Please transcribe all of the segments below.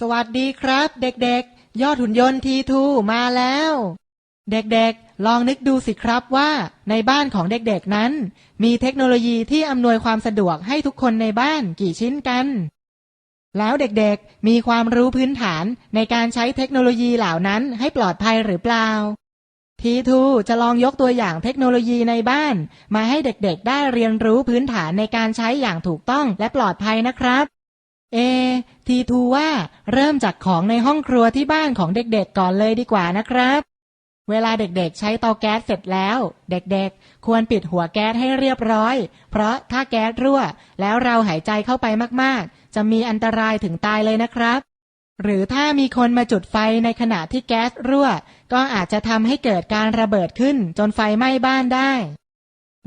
สวัสดีครับ เด็กๆ ยอดหุ่นยนต์ทีทูมาแล้ว เด็กๆ ลองนึกดูสิครับว่า ในบ้านของเด็กๆนั้น มีเทคโนโลยีที่อำนวยความสะดวกให้ทุกคนในบ้านกี่ชิ้นกัน แล้วเด็กๆ มีความรู้พื้นฐานในการใช้เทคโนโลยีเหล่านั้นให้ปลอดภัยหรือเปล่าทีทูจะลองยกตัวอย่างเทคโนโลยีในบ้าน มาให้เด็กๆ ได้เรียนรู้พื้นฐานในการใช้อย่างถูกต้องและปลอดภัยนะครับ เอ ทีทูว่าเริ่มจากของในห้องครัวที่บ้านของเด็กๆก่อนเลยดีกว่านะครับ เวลาเด็กๆใช้เตาแก๊สเสร็จแล้ว เด็กๆ ควรปิดหัวแก๊สให้เรียบร้อย เพราะถ้าแก๊สรั่ว แล้วเราหายใจเข้าไปมากๆ จะมีอันตรายถึงตายเลยนะครับ หรือถ้ามีคนมาจุดไฟในขณะที่แก๊สรั่ว ก็อาจจะทำให้เกิดการระเบิดขึ้นจนไฟไหม้บ้านได้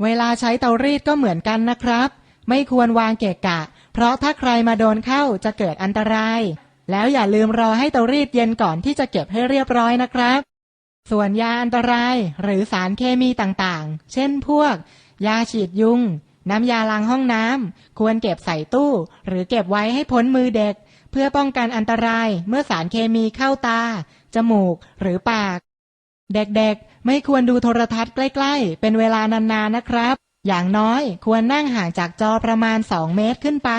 เวลาใช้เตารีดก็เหมือนกันนะครับ ไม่ควรวางเกะกะ ราะถ้าใครมาโดนเข้าจะเกิดอันตราย แล้วอย่าลืมรอให้เตารีดเย็นก่อนที่จะเก็บให้เรียบร้อยนะครับ ส่วนยาอันตรายหรือสารเคมีต่างๆ เช่นพวก ยาฉีดยุง น้ำยาล้างห้องน้ำควรเก็บใส่ตู้ หรือเก็บไว้ให้พ้นมือเด็ก เพื่อป้องกันอันตรายเมื่อสารเคมีเข้าตา จมูก หรือปาก เด็กๆ ไม่ควรดูโทรทัศน์ใกล้ ๆ เป็นเวลานานๆนะครับ อย่างน้อยควรนั่งห่างจากจอประมาณ 2 เมตรขึ้นไป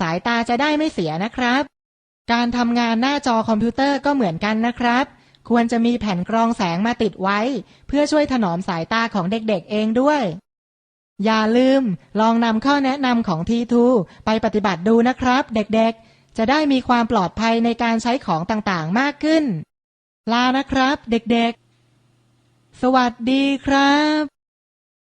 สายตาจะได้ไม่เสียนะครับ การทำงานหน้าจอคอมพิวเตอร์ก็เหมือนกันนะครับ ควรจะมีแผ่นกรองแสงมาติดไว้ เพื่อช่วยถนอมสายตาของเด็กๆเองด้วย อย่าลืมลองนำข้อแนะนำของทีทูไปปฏิบัติดูนะครับ เด็กๆ จะได้มีความปลอดภัยในการใช้ของต่างๆมากขึ้น ลานะครับ เด็กๆ สวัสดีครับ